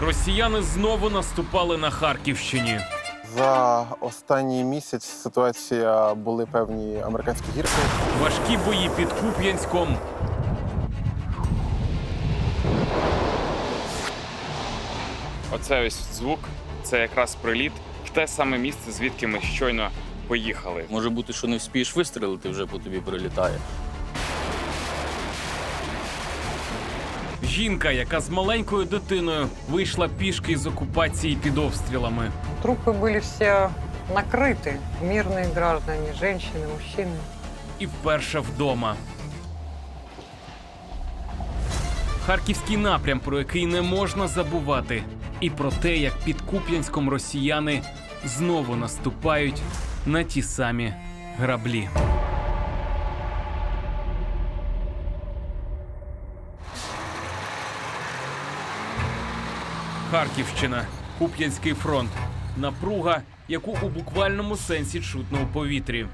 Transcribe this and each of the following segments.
Росіяни знову наступали на Харківщині. За останній місяць ситуація були певні американські гірки. Важкі бої під Куп'янськом. Оце ось звук, це якраз приліт в те саме місце, звідки ми щойно поїхали. Може бути, що не вспієш вистрелити, вже по тобі прилітає. Жінка, яка з маленькою дитиною вийшла пішки з окупації під обстрілами. Трупы были все накрыты. Мирные граждане, женщины, мужчины. і вперше вдома. Харківський напрям, про який не можна забувати, і про те, як під Куп'янськом росіяни знову наступають на ті самі граблі. Харківщина, Куп'янський фронт. Напруга, яку у буквальному сенсі чутно у повітрі.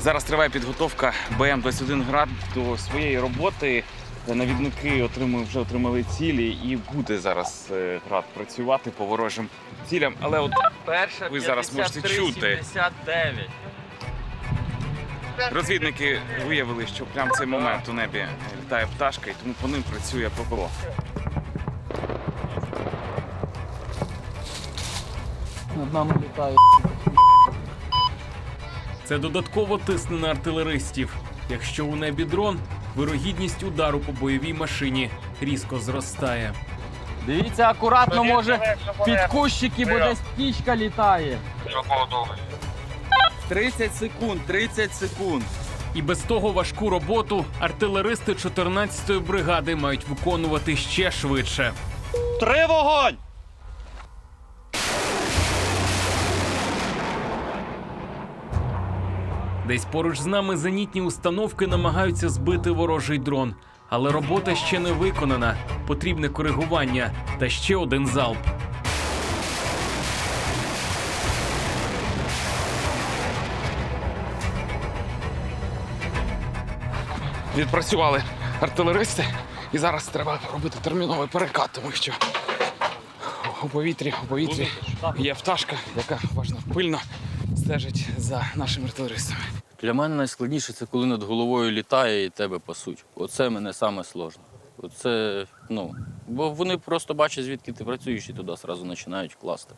Зараз триває підготовка БМ-21 град до своєї роботи. Навідники отримують, вже отримали цілі і буде зараз е, град працювати по ворожим цілям. Але от Перша Ви зараз можете чути. 59. Розвідники виявили, що прямо в цей момент у небі літає пташка, і тому по ним працює ППО. Над нами літає. Це додатково тисне на артилеристів. Якщо у небі дрон, вирогідність удару по бойовій машині різко зростає. Дивіться, акуратно, може, під кущики, бо десь птічка літає. 30 секунд, 30 секунд. І без того важку роботу артилеристи 14-ї бригади мають виконувати ще швидше. Три вогонь! Десь поруч з нами зенітні установки намагаються збити ворожий дрон. Але робота ще не виконана. Потрібне коригування та ще один залп. Відпрацювали артилеристи, і зараз треба робити терміновий перекат, тому що у повітрі, у повітрі є пташка, яка важно пильно стежить за нашими артилеристами. Для мене найскладніше це коли над головою літає і тебе пасуть. Оце мене саме сложно. Оце, ну, бо вони просто бачать, звідки ти працюєш, і туди одразу починають класти.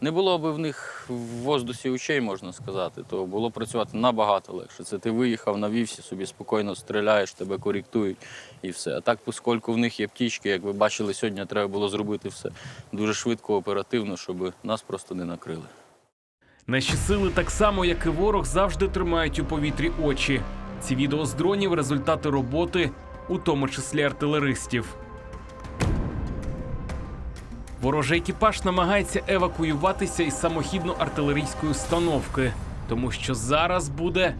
Не було б в них в воздусі очей, можна сказати, то було працювати набагато легше. Це ти виїхав, навівся, собі спокійно стріляєш, тебе коректують і все. А так, оскільки в них є птічки, як ви бачили, сьогодні треба було зробити все дуже швидко, оперативно, щоб нас просто не накрили. Наші сили, так само як і ворог, завжди тримають у повітрі очі. Ці відео з дронів результати роботи, у тому числі артилеристів. Ворожий екіпаж намагається евакуюватися із самохідно-артилерійської установки, тому що зараз буде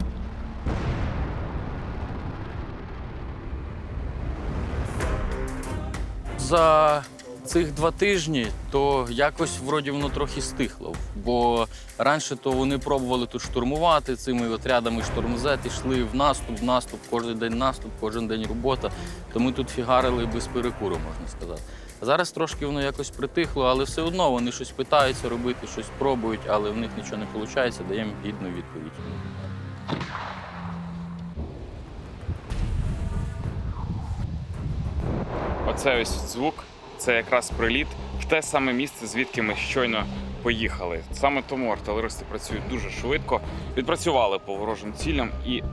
За цих два тижні то якось вроді воно трохи стихло. Бо раніше то вони пробували тут штурмувати цими отрядами штурмзет, йшли в наступ, в наступ, кожен день наступ, кожен день робота. То ми тут фігарили без перекуру, можна сказати. Зараз трошки воно якось притихло, але все одно вони щось питаються робити, щось пробують, але в них нічого не виходить, даємо гідну відповідь. Оце ось звук, це якраз приліт в те саме місце, звідки ми щойно поїхали. Саме тому артилеристи працюють дуже швидко, відпрацювали по ворожим цілям і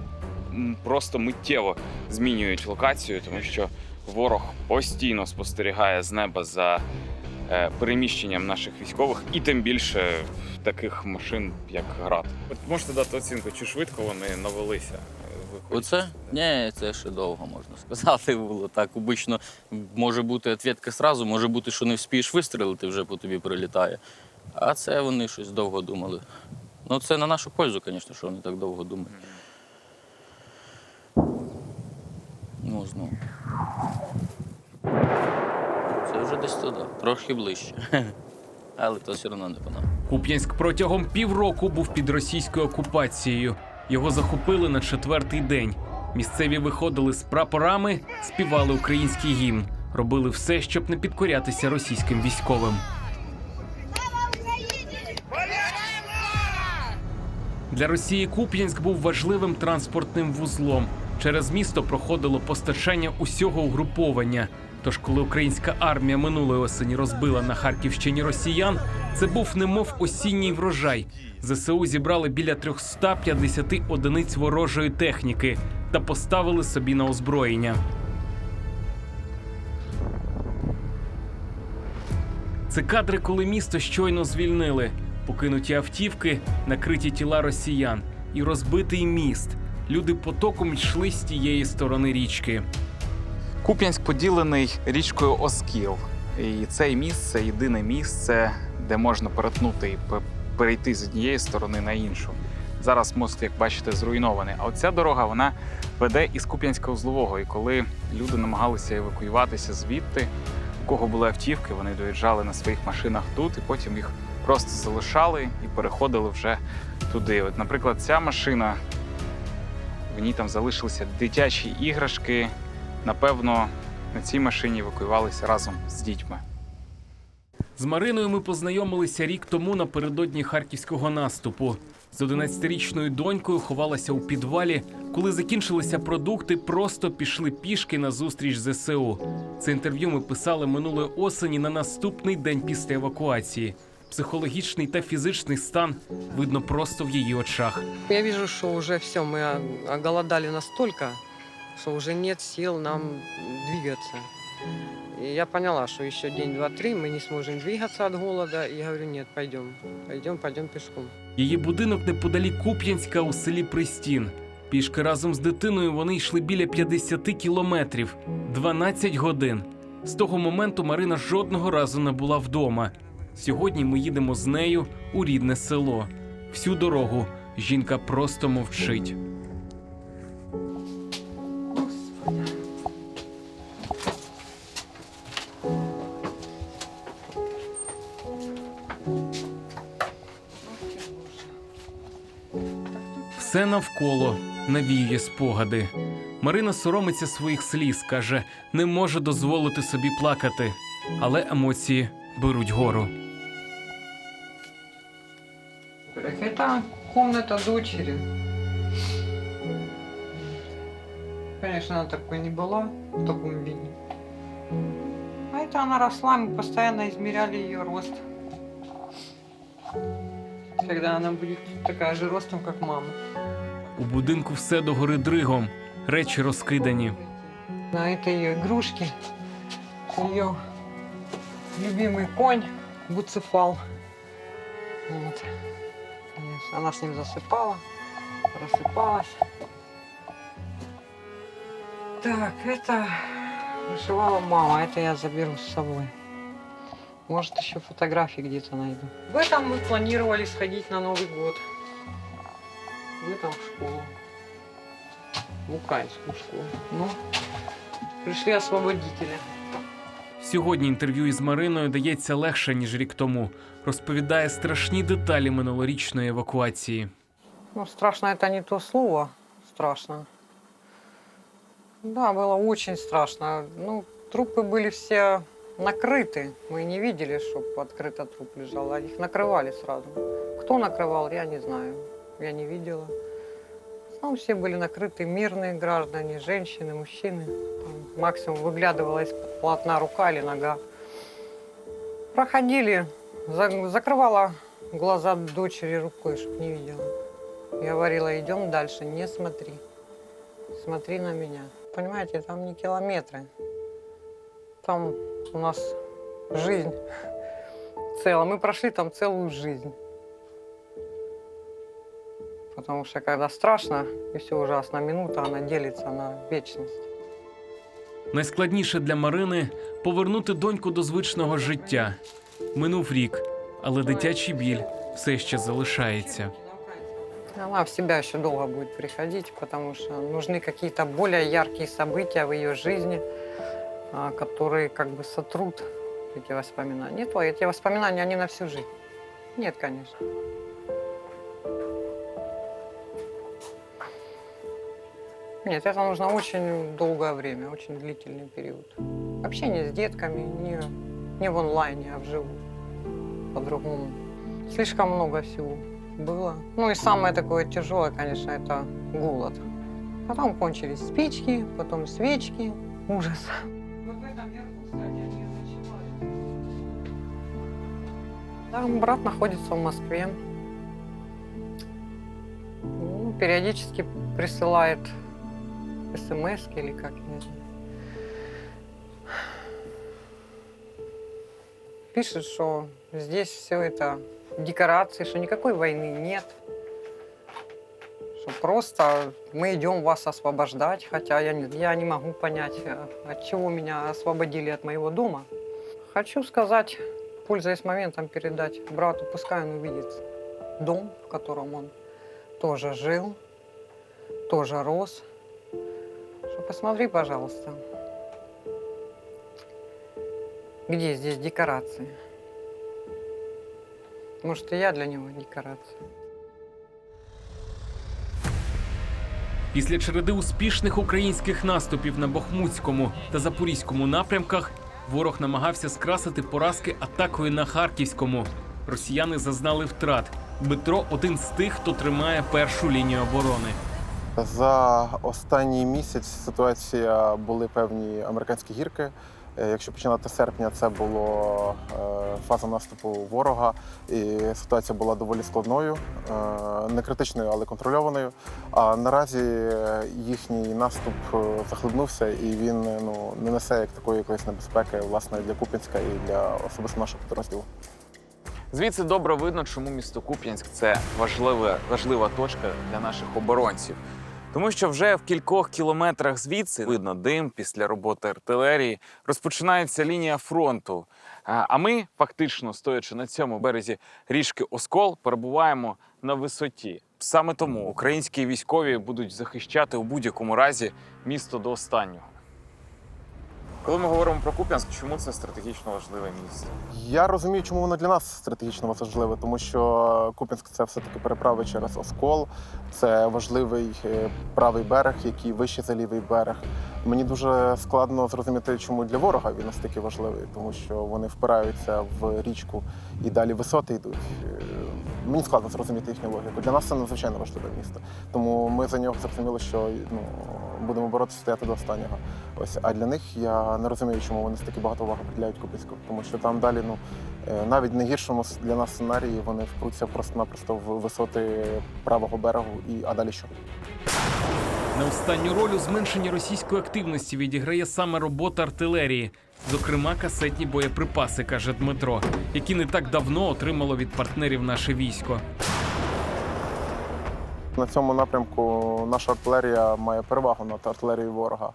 просто миттєво змінюють локацію, тому що ворог постійно спостерігає з неба за е, переміщенням наших військових, і тим більше таких машин, як град. От можете дати оцінку, чи швидко вони навелися? Оце? Ні, це ще довго можна сказати. Було так. Обично може бути відповідка зразу, може бути, що не вспієш вистрелити, вже по тобі прилітає. А це вони щось довго думали. Ну, це на нашу пользу, звісно, що вони так довго думають. Ну, знову. Це вже десь туди, трохи ближче. Але то все одно не по нам. Куп'янськ протягом півроку був під російською окупацією. Його захопили на четвертий день. Місцеві виходили з прапорами, співали український гімн, робили все, щоб не підкорятися російським військовим. Для Росії Куп'янськ був важливим транспортним вузлом. Через місто проходило постачання усього угруповання. Тож, коли українська армія минулої осені розбила на Харківщині росіян, це був немов осінній врожай. ЗСУ зібрали біля 350 одиниць ворожої техніки та поставили собі на озброєння. Це кадри, коли місто щойно звільнили. Покинуті автівки, накриті тіла росіян і розбитий міст. Люди потоком йшли з тієї сторони річки. Куп'янськ поділений річкою Оскіл. І це місце єдине місце, де можна перетнути і перейти з однієї сторони на іншу. Зараз мост, як бачите, зруйнований. А оця дорога вона веде із Куп'янська узлового. І коли люди намагалися евакуюватися звідти, у кого були автівки, вони доїжджали на своїх машинах тут, і потім їх просто залишали і переходили вже туди. От, наприклад, ця машина, в ній там залишилися дитячі іграшки. Напевно, на цій машині евакуювалися разом з дітьми. З Мариною ми познайомилися рік тому напередодні харківського наступу. З 11-річною донькою ховалася у підвалі. Коли закінчилися продукти, просто пішли пішки на зустріч ЗСУ. Це інтерв'ю ми писали минулої осені на наступний день після евакуації. Психологічний та фізичний стан видно просто в її очах. Я вижу, что уже все, о- оголодали настолько, что уже нет сил нам двигаться. И я поняла, что еще день, два, три мы не сможем двигаться от голода. И я говорю, нет, пойдем, пойдем, пойдем пешком. Її будинок неподалік Куп'янська у селі Пристін. Пішки разом з дитиною вони йшли біля 50 кілометрів, 12 годин. З того моменту Марина жодного разу не була вдома. Сьогодні ми їдемо з нею у рідне село. Всю дорогу жінка просто мовчить. Все навколо навіює спогади. Марина соромиться своїх сліз, каже, не може дозволити собі плакати, але емоції беруть гору. комната дочери. Конечно, она такой не была в таком виде. А это она росла, мы постоянно измеряли ее рост. Когда она будет такая же ростом, как мама. У будинку все догори дригом, речі розкидані. На это ее игрушки, ее любимый конь Буцефал. Вот. Конечно, она с ним засыпала, рассыпалась. Так, это вышивала мама, это я заберу с собой. Может, еще фотографии где-то найду. В этом мы планировали сходить на Новый год. В этом в школу. В украинскую школу. Ну, пришли освободители. Сьогодні інтерв'ю із Мариною дається легше, ніж рік тому. Розповідає страшні деталі минулорічної евакуації. Ну, страшно это не то слово. Страшно. Да, было очень страшно. Ну, трупы были все накрыты. Мы не видели, чтобы открыто труп лежал, а их накрывали сразу. Кто накрывал, я не знаю. Я не видела. Ну, все были накрыты мирные граждане, женщины, мужчины. Там максимум выглядывала из полотна рука или нога. Проходили, за- закрывала глаза дочери рукой, чтобы не видела. Я говорила, идем дальше, не смотри. Смотри на меня. Понимаете, там не километры. Там у нас жизнь целая. Мы прошли там целую жизнь. Потому что когда страшно и все ужасно, минута, она делится на вечность. Найскладніше для Марини повернути доньку до звичного життя. Минув рік, але дитячий біль все ще залишається. Она в себя еще долго будет приходить, потому что нужны какие-то более яркие события в ее жизни, а, которые как бы сотрут эти воспоминания. Нет, ой, эти воспоминания, они на всю жизнь. Нет, конечно. Нет, это нужно очень долгое время, очень длительный период. Общение с детками не, не в онлайне, а вживую. По-другому. Слишком много всего было. Ну и самое такое тяжелое, конечно, это голод. Потом кончились спички, потом свечки. Ужас. Да, брат находится в Москве. Ну, периодически присылает смс или как, не знаю. Пишет, что здесь все это декорации, что никакой войны нет. Что просто мы идем вас освобождать, хотя я не, я не могу понять, э, от чего меня освободили от моего дома. Хочу сказать, пользуясь моментом, передать брату, пускай он увидит дом, в котором он тоже жил, тоже рос. Посмотри, пожалуйста, где здесь декорации. Может, и я для него декорация. Після череди успішних українських наступів на Бахмутському та Запорізькому напрямках ворог намагався скрасити поразки атакою на Харківському. Росіяни зазнали втрат. Дмитро один з тих, хто тримає першу лінію оборони. За останній місяць ситуація були певні американські гірки. Е, Якщо починати серпня, це було е, фаза наступу ворога, і ситуація була доволі складною, е, не критичною, але контрольованою. А наразі їхній наступ захлибнувся, і він ну не несе як такої якоїсь небезпеки, власне, для Куп'янська і для особисто нашого підрозділу. Звідси добре видно, чому місто Куп'янськ це важлива, важлива точка для наших оборонців. Тому що вже в кількох кілометрах звідси видно дим після роботи артилерії, розпочинається лінія фронту. А ми, фактично, стоячи на цьому березі річки Оскол, перебуваємо на висоті. Саме тому українські військові будуть захищати у будь-якому разі місто до останнього. Коли ми говоримо про Куп'янськ, чому це стратегічно важливе місце? Я розумію, чому воно для нас стратегічно важливе, тому що Куп'янськ це все-таки переправи через Оскол. Це важливий е, правий берег, який вище за лівий берег. Мені дуже складно зрозуміти, чому для ворога він настільки важливий, тому що вони впираються в річку і далі висоти йдуть. Е, Мені складно зрозуміти їхню логіку. Для нас це надзвичайно важливе місто. Тому ми за нього зрозуміли, що ну, будемо боротися стояти до останнього. Ось, а для них я не розумію, чому вони стільки багато уваги приділяють Куп'янську, тому що там далі, ну е, навіть в найгіршому для нас сценарії вони впруться просто-напросто в висоти правого берегу, і а далі що? На останню роль у зменшенні російської активності відіграє саме робота артилерії, зокрема касетні боєприпаси, каже Дмитро, які не так давно отримало від партнерів наше військо. На цьому напрямку наша артилерія має перевагу над артилерією ворога.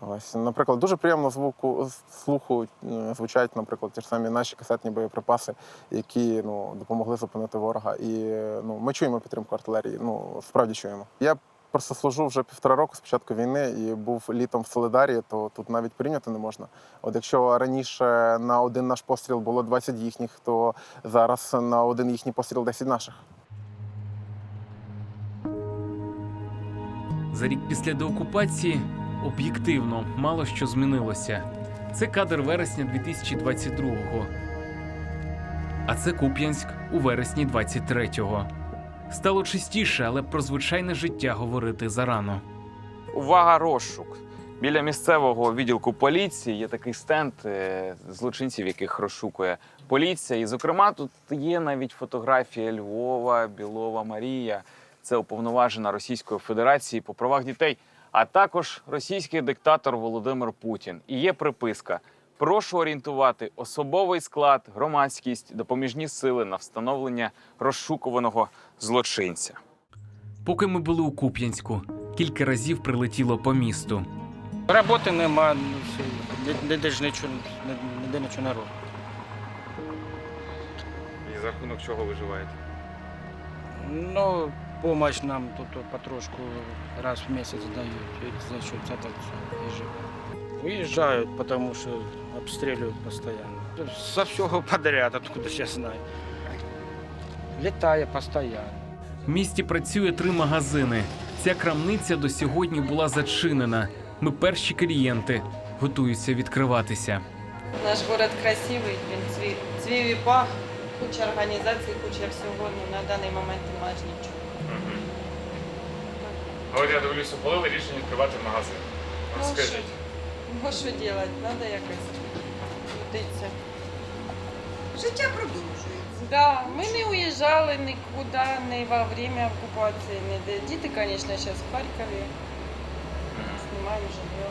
Ось, наприклад, дуже приємно звуку слуху е, звучать, наприклад, ті ж самі наші касетні боєприпаси, які ну, допомогли зупинити ворога. І ну, ми чуємо підтримку артилерії. Ну справді чуємо. Я просто служу вже півтора року з початку війни і був літом в Солидарі, то тут навіть порівняти не можна. От якщо раніше на один наш постріл було 20 їхніх, то зараз на один їхній постріл 10 наших. За рік після деокупації об'єктивно мало що змінилося. Це кадр вересня 2022-го. А це Куп'янськ у вересні 23-го. Стало чистіше, але про звичайне життя говорити зарано. Увага, розшук. Біля місцевого відділку поліції є такий стенд е, злочинців, яких розшукує поліція. І, зокрема, тут є навіть фотографія Львова, Білова Марія. Це уповноважена Російської Федерації по правах дітей, а також російський диктатор Володимир Путін. І є приписка: прошу орієнтувати особовий склад, громадськість, допоміжні сили на встановлення розшукуваного злочинця. Поки ми були у Куп'янську, кілька разів прилетіло по місту. Роботи нема, ну, ніде ж нічого, ніде нічого не робить. І за рахунок чого виживаєте? Ну, помощь нам тут потрошку раз в месяц дают. И за счет этого и живем. Уезжают, потому что обстреливают постоянно. Со всего подряд, откуда я знаю. Летая постоянно. В місті працює три магазини. Ця крамниця до сьогодні була зачинена. Ми перші клієнти готуються відкриватися. Наш город красивий, він цвів, цвів і пах, куча організацій, куча всього, ну на даний момент немає нічого. А от я дивлюся, ухвалили рішення відкривати магазин. Ну, Розкажіть. Ну що робити, треба якось крутитися. Життя продовжується. Да, ми не уїжджали нікуди, не во время окупації, ніде. Діти, звісно, зараз в Харкові. Знімаємо житло.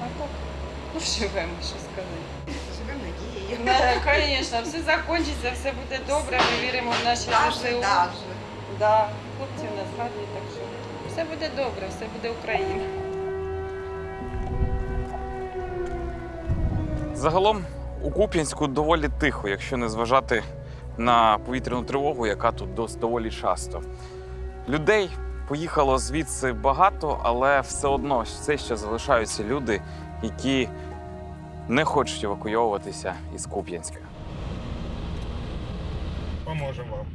А так, ну живемо, що сказати. Живемо надією. Да, Звісно, все закінчиться, все буде добре, ми віримо в наші Даже, даже. Да, хлопці в нас гарні, так що все буде добре, все буде Україна. Загалом у Куп'янську доволі тихо, якщо не зважати на повітряну тривогу, яка тут доволі часто. Людей поїхало звідси багато, але все одно все ще залишаються люди, які не хочуть евакуйовуватися із Куп'янська. Поможем вам.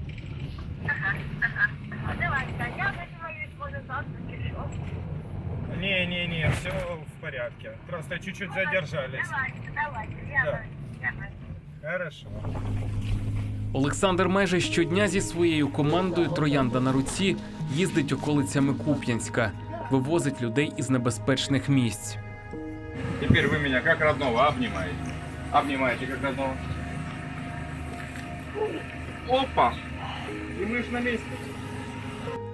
Не-не-не, все в порядке. Просто чуть-чуть задержались. Да. Хорошо. Олександр майже щодня зі своєю командою Троянда на руці їздить околицями Куп'янська, вивозить людей із небезпечних місць. Теперь вы меня как родного обнимаете. Обнимаете как родного. Опа! И мы ж на месте.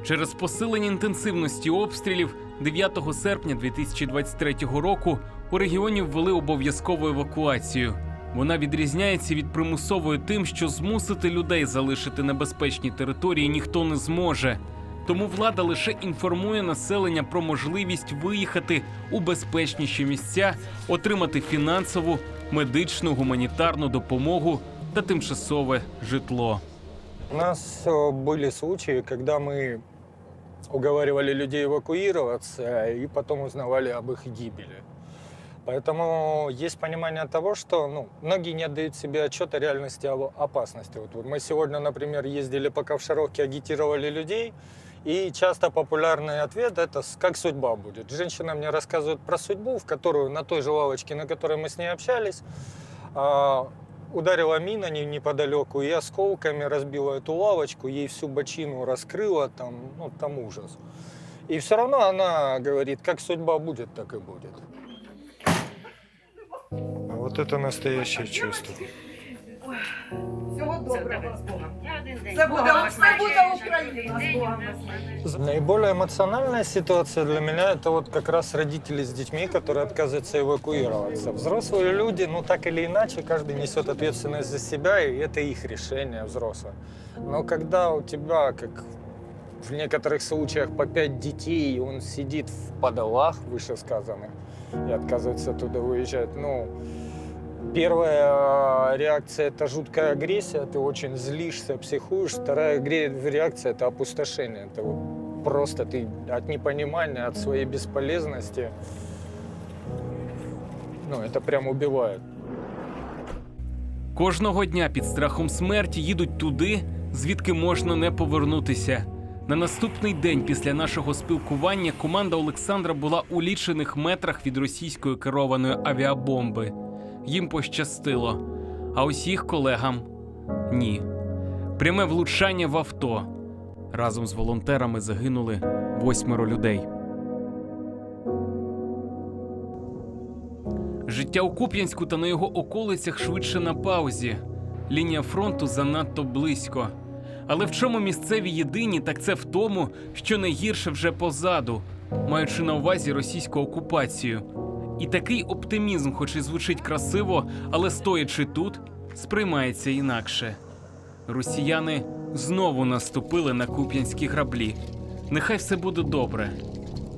Через посилення інтенсивності обстрілів 9 серпня 2023 року у регіоні ввели обов'язкову евакуацію. Вона відрізняється від примусової тим, що змусити людей залишити небезпечні території ніхто не зможе. Тому влада лише інформує населення про можливість виїхати у безпечніші місця, отримати фінансову, медичну, гуманітарну допомогу та тимчасове житло. У нас э, были случаи, когда мы Уговаривали людей эвакуироваться и потом узнавали об их гибели. Поэтому есть понимание того, что ну, многие не отдают себе отчет о реальности о опасности. Вот, мы сегодня, например, ездили по Ковшаровке, агитировали людей, и часто популярный ответ это как судьба будет. Женщина мне рассказывает про судьбу, в которую на той же лавочке, на которой мы с ней общались, а, ударила мина не- неподалеку и осколками разбила эту лавочку, ей всю бочину раскрыла, там, ну, там ужас. И все равно она говорит, как судьба будет, так и будет. Вот это настоящее чувство. Всього доброго з Богом. Це буде, все буде Україна з Богом. Наиболее эмоциональная ситуация для меня это вот как раз родители с детьми, которые отказываются эвакуироваться. Взрослые люди, ну так или иначе, каждый несет ответственность за себя, и это их решение взрослое. Но когда у тебя, как в некоторых случаях, по пять детей, и он сидит в подолах вышесказанных и отказывается оттуда выезжать, ну, Первая э, реакция это жуткая агрессия, ты очень злишься, психуешь. Вторая гре- реакция это опустошение. Это вот просто ты от непонимания, от своей бесполезности. Ну, это прям убивает. Кожного дня під страхом смерті їдуть туди, звідки можна не повернутися. На наступний день після нашого спілкування команда Олександра була у лічених метрах від російської керованої авіабомби. Їм пощастило, а їх колегам ні. Пряме влучання в авто. Разом з волонтерами загинули восьмеро людей. Життя у Куп'янську та на його околицях швидше на паузі. Лінія фронту занадто близько. Але в чому місцеві єдині, так це в тому, що найгірше вже позаду, маючи на увазі російську окупацію. І такий оптимізм, хоч і звучить красиво, але стоячи тут, сприймається інакше. Росіяни знову наступили на куп'янські граблі. Нехай все буде добре,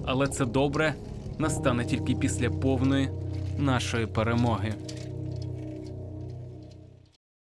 але це добре настане тільки після повної нашої перемоги.